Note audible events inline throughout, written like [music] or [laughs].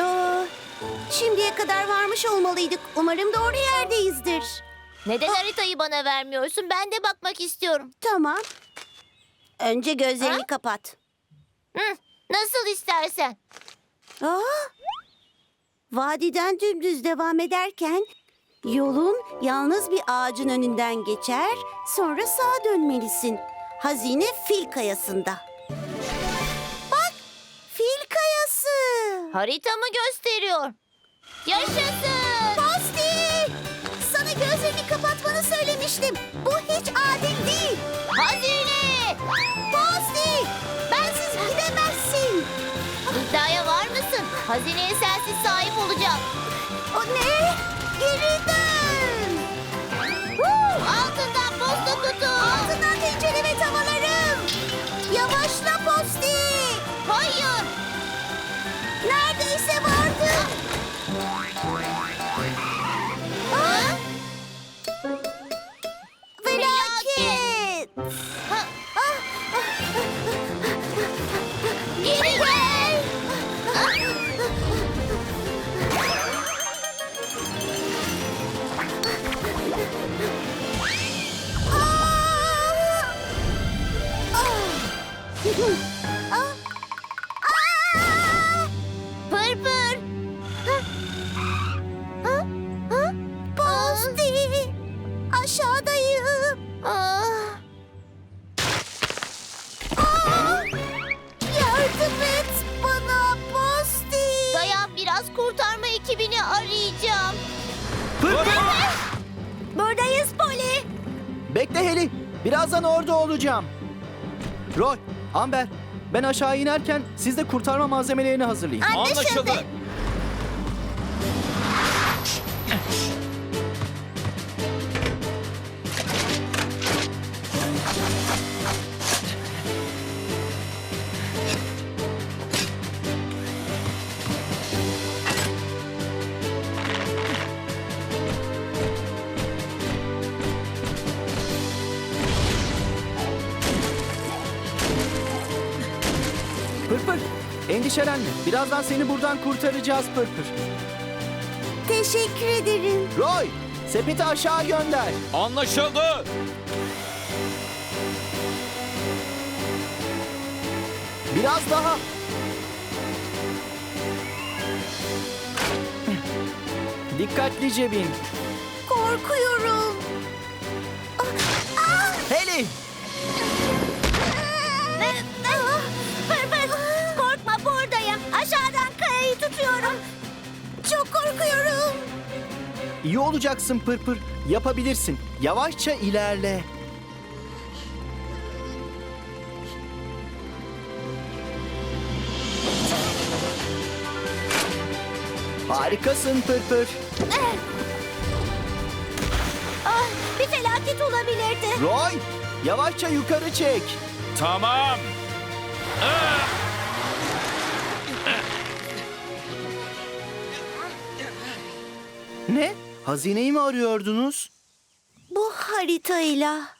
Aa, şimdiye kadar varmış olmalıydık. Umarım doğru yerdeyizdir. Neden haritayı bana vermiyorsun? Ben de bakmak istiyorum. Tamam. Önce gözlerini Ha? kapat. Hı, nasıl istersen. Aa, vadiden dümdüz devam ederken yolun yalnız bir ağacın önünden geçer, sonra sağa dönmelisin. Hazine fil kayasında. Haritamı gösteriyor. Yaşasın. Posti! Sana gözlerini kapatmanı söylemiştim. Bu hiç adil değil. Hazine. Posti! Bensiz gidemezsin. İddiaya var mısın? Hazineye sensiz Bekle Heli. Birazdan orada olacağım. Roy, Amber, ben aşağı inerken siz de kurtarma malzemelerini hazırlayın. Anlaşıldı. Endişelenme. Birazdan seni buradan kurtaracağız Pırpır. Teşekkür ederim. Roy, sepeti aşağı gönder. Anlaşıldı. Biraz daha. Dikkatlice bin. Korkuyorum. Heli, Çok korkuyorum. iyi olacaksın Pırpır. Yapabilirsin. Yavaşça ilerle. Harikasın Pırpır. Ah, bir felaket olabilirdi. Roy, yavaşça yukarı çek. Tamam. Ne? Hazineyi mi arıyordunuz? Bu haritayla.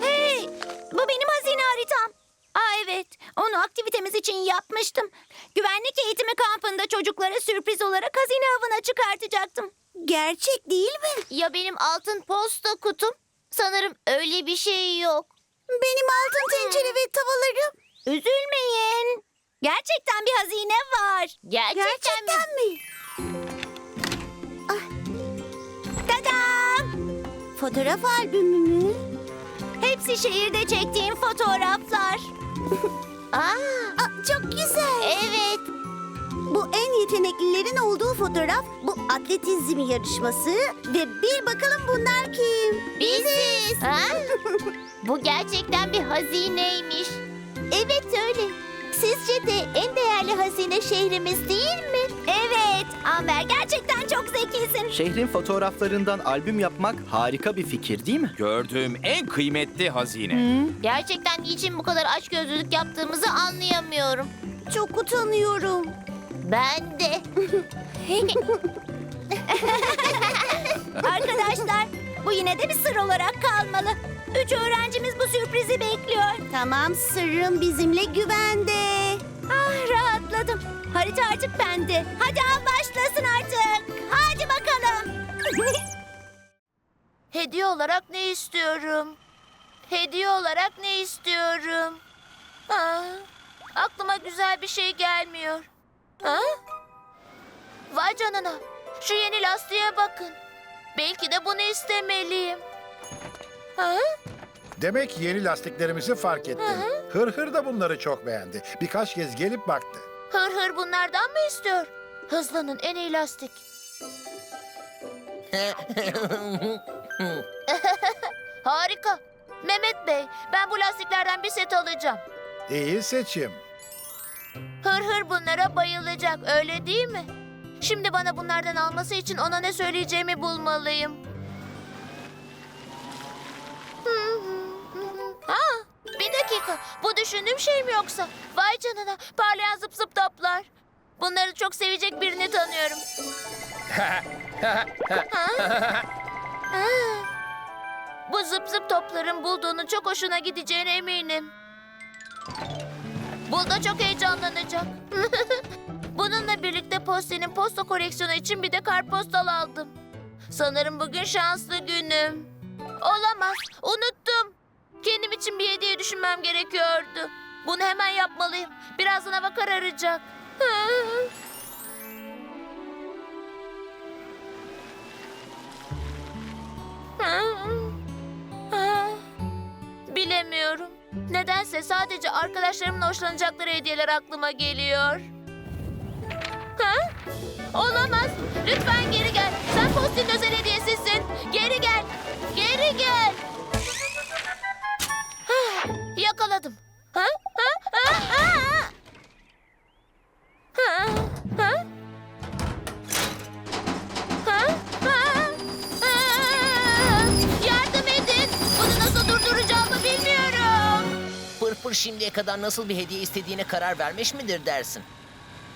Hey, bu benim hazine haritam. Aa evet, onu aktivitemiz için yapmıştım. Güvenlik eğitimi kampında çocuklara sürpriz olarak hazine avına çıkartacaktım. Gerçek değil mi? Ya benim altın posta kutum? Sanırım öyle bir şey yok. Benim altın tencere ve tavalarım. Üzülmeyin. Gerçekten bir hazine var. Gerçekten, mi? Gerçekten mi? Fotoğraf albümü mü? Hepsi şehirde çektiğim fotoğraflar. [laughs] Aa, Aa, çok güzel. evet. Bu en yeteneklilerin olduğu fotoğraf, bu atletizm yarışması ve bir bakalım bunlar kim? Biziz. Ha? [laughs] Bu gerçekten bir hazineymiş. Evet öyle. Sizce de en değerli hazine şehrimiz değil mi? Evet. Amber gerçekten çok zekisin. Şehrin fotoğraflarından albüm yapmak harika bir fikir değil mi? Gördüğüm en kıymetli hazine. Gerçekten niçin bu kadar açgözlülük yaptığımızı anlayamıyorum. Çok utanıyorum. Ben de. [laughs] [laughs] Arkadaşlar Bu yine de bir sır olarak kalmalı. Üç öğrencimiz bu sürprizi bekliyor. Tamam sırrım bizimle güvende. Ah rahatladım. Harita artık bende. Hadi av başlasın artık. Hadi bakalım. [laughs] Hediye olarak ne istiyorum? Hediye olarak ne istiyorum? Aa, aklıma güzel bir şey gelmiyor. Ha? Vay canına. Şu yeni lastiğe bakın. Belki de bunu istemeliyim. Ha? Demek yeni lastiklerimizi fark ettin. Hır Hır da bunları çok beğendi. Birkaç kez gelip baktı. Hır hır bunlardan mı istiyor? Hızlı'nın en iyi lastik. [laughs] Harika. Mehmet Bey, ben bu lastiklerden bir set alacağım. İyi seçim. Hır hır bunlara bayılacak, öyle değil mi? Şimdi bana bunlardan alması için ona ne söyleyeceğimi bulmalıyım. Ha, bir dakika. Bu düşündüğüm şey mi yoksa? Vay canına, parlayan zıp zıp toplar. Bunları çok sevecek birini tanıyorum. Ha? [laughs] Ha. Bu zıp zıp topların bulduğunu çok hoşuna gideceğine eminim. Bulda çok heyecanlanacak. [laughs] Bununla birlikte Posti'nin posta koleksiyonu için bir de kartpostal aldım. Sanırım bugün şanslı günüm. Olamaz, unuttum. Kendim için bir hediye düşünmem gerekiyordu. Bunu hemen yapmalıyım. Birazdan hava kararacak. Bilemiyorum. Nedense sadece arkadaşlarımın hoşlanacakları hediyeler aklıma geliyor. Ha? Olamaz. Lütfen geri gel. Sen Postin özel hediyesisin. Geri gel. Geri gel. Yakaladım. Ha? Ha? Ha? Ha? Ha? Ha? Ha? Ha? Ha? Yardım edin. Bunu nasıl durduracağımı bilmiyorum. Pırpır şimdiye kadar nasıl bir hediye istediğine karar vermiş midir dersin?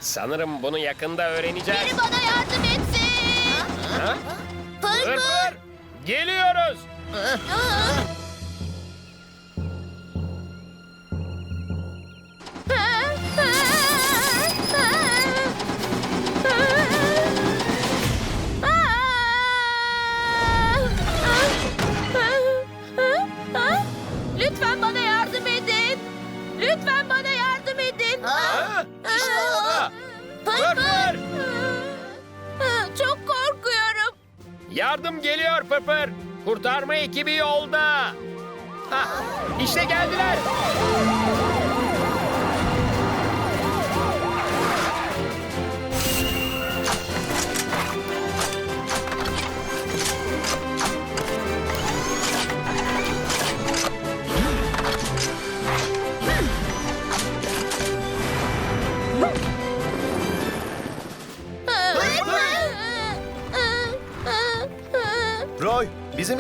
Sanırım bunu yakında öğreneceğiz. Biri bana yardım etsin. Ha? Pır Pır! Geliyoruz. Lütfen geliyor Pır pır. Kurtarma ekibi yolda. Ha, işte geldiler.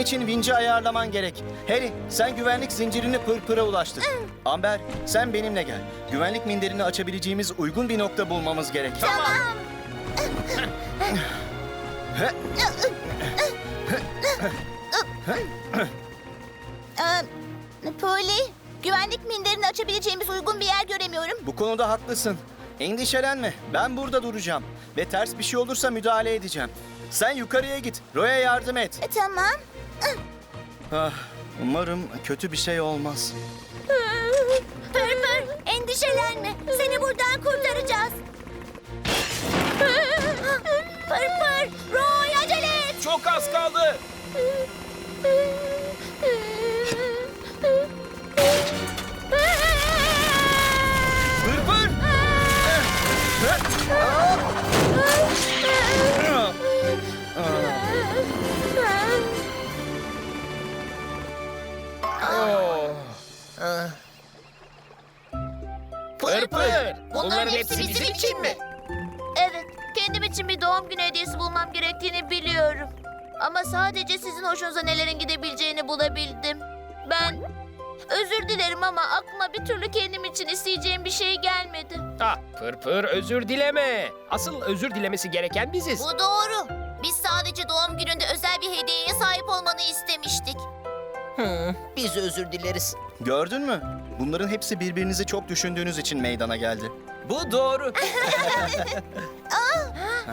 İçin vinci ayarlaman gerek. Harry, sen güvenlik zincirini pırpıra ulaştır. Amber, sen benimle gel. Güvenlik minderini açabileceğimiz uygun bir nokta bulmamız gerek. Tamam. Ee, Poli, güvenlik minderini açabileceğimiz uygun bir yer göremiyorum. Bu konuda haklısın. Endişelenme, ben burada duracağım. Ve ters bir şey olursa müdahale edeceğim. Sen yukarıya git, Roy'a yardım et. E, tamam. Ah, umarım kötü bir şey olmaz. Pır pır endişelenme. Seni buradan kurtaracağız. pır pır Roy acele et. Çok az kaldı. [laughs] Pır pır! Bunların hepsi bizim için mi? Evet, kendim için bir doğum günü hediyesi bulmam gerektiğini biliyorum. Ama sadece sizin hoşunuza nelerin gidebileceğini bulabildim. Ben özür dilerim ama aklıma bir türlü kendim için isteyeceğim bir şey gelmedi. Ah, pır pır özür dileme. Asıl özür dilemesi gereken biziz. Bu doğru. Biz sadece doğum gününde özel bir hediyeye sahip olmanı istemiştik. Biz özür dileriz. Gördün mü? Bunların hepsi birbirinizi çok düşündüğünüz için meydana geldi. Bu doğru. [laughs]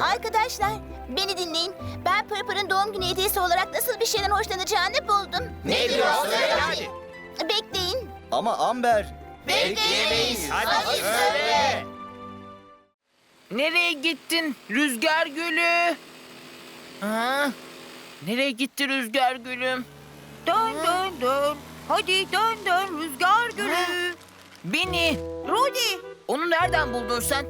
Arkadaşlar beni dinleyin. Ben Pırpır'ın doğum günü hediyesi olarak nasıl bir şeyden hoşlanacağını buldum. Ne diyorsun? Hadi. Bekleyin. Ama Amber, Bekleyemeyiz. Hadi söyle. Nereye gittin rüzgar gülü? Ha? Nereye gitti rüzgar gülüm? Dön dön dön. Hadi dön dön rüzgar gülü. Beni. Rudy. Onu nereden buldun sen?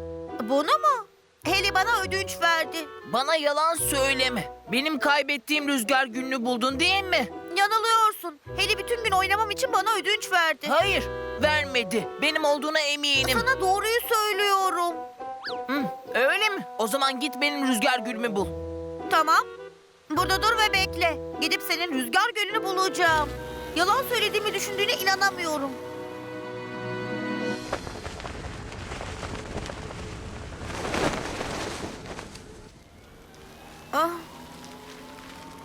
Bunu mu? Heli bana ödünç verdi. Bana yalan söyleme. Benim kaybettiğim rüzgar gülünü buldun değil mi? Yanılıyorsun. Heli bütün gün oynamam için bana ödünç verdi. Hayır, vermedi. Benim olduğuna eminim. Sana doğruyu söylüyorum. Hı, öyle mi? O zaman git benim rüzgar gülümü bul. Tamam. Burada dur ve bekle. Gidip senin rüzgar gölünü bulacağım. Yalan söylediğimi düşündüğüne inanamıyorum. Ah.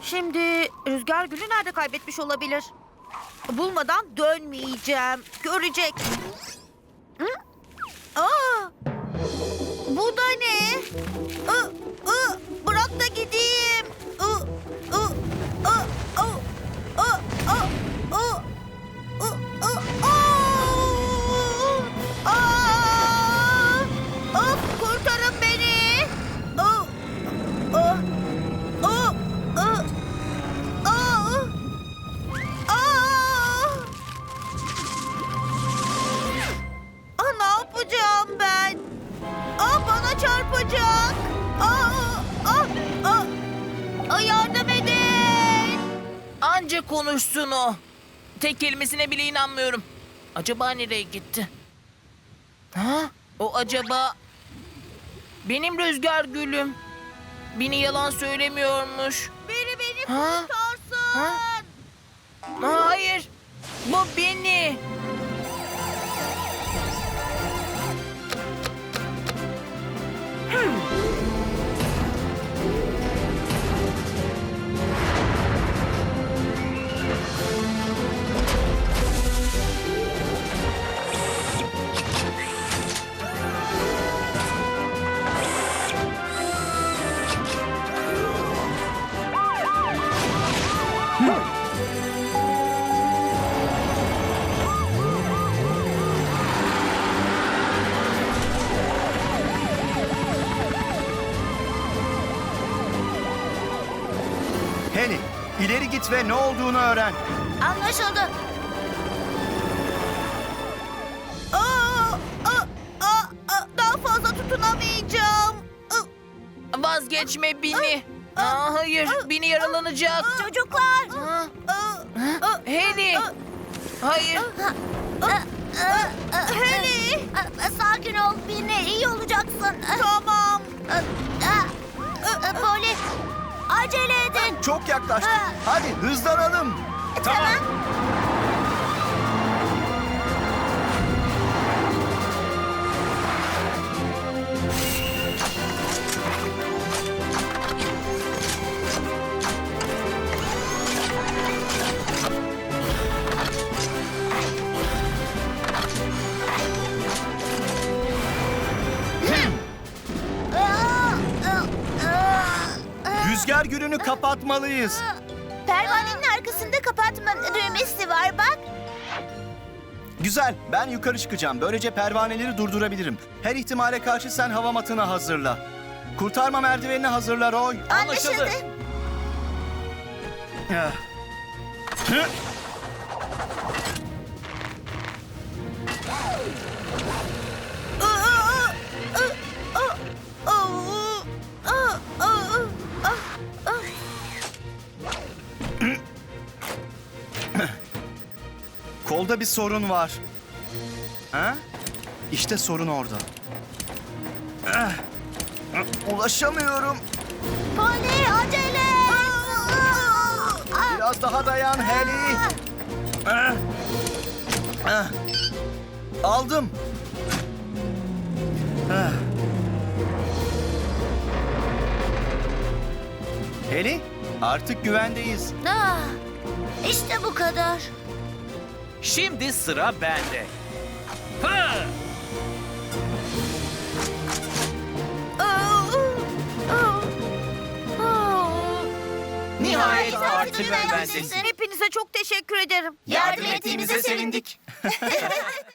Şimdi rüzgar gülü nerede kaybetmiş olabilir? Bulmadan dönmeyeceğim. Görecek. Hı? Aa! Bu da ne? I, ı, bırak da gideyim. Anca konuşsun o. Tek kelimesine bile inanmıyorum. Acaba nereye gitti? Ha? O acaba... Benim rüzgar gülüm. Beni yalan söylemiyormuş. Biri beni Ha? kurtarsın. Ha? Hayır. Bu beni. Henny, ileri git ve ne olduğunu öğren. Anlaşıldı. Aa, aa, aa, aa, daha fazla tutunamayacağım. Vazgeçme beni. Aa, hayır, beni yaralanacak. Çocuklar. Aa. Hayır. Aa, Sakin ol Binne iyi olacaksın. Tamam. Poli acele. Çok yaklaştık. Hadi hızlanalım. Tamam. Rüzgar gülünü kapatmalıyız. Pervanenin arkasında kapatma düğmesi var bak. Güzel, ben yukarı çıkacağım. Böylece pervaneleri durdurabilirim. Her ihtimale karşı sen hava matını hazırla. Kurtarma merdivenini hazırla Roy. Anlaşıldı. Ah. Hı. Kolda bir sorun var. Ha? İşte sorun orada. Ah. Ulaşamıyorum. Poli acele. Biraz daha dayan Heli. Ah. Ah. Aldım. Ah. Heli, Artık güvendeyiz. Ah, işte bu kadar. Şimdi sıra bende. Ha! Nihayet artık güvendesin. güvendesin. Hepinize çok teşekkür ederim. Yardım ettiğimize sevindik. [laughs]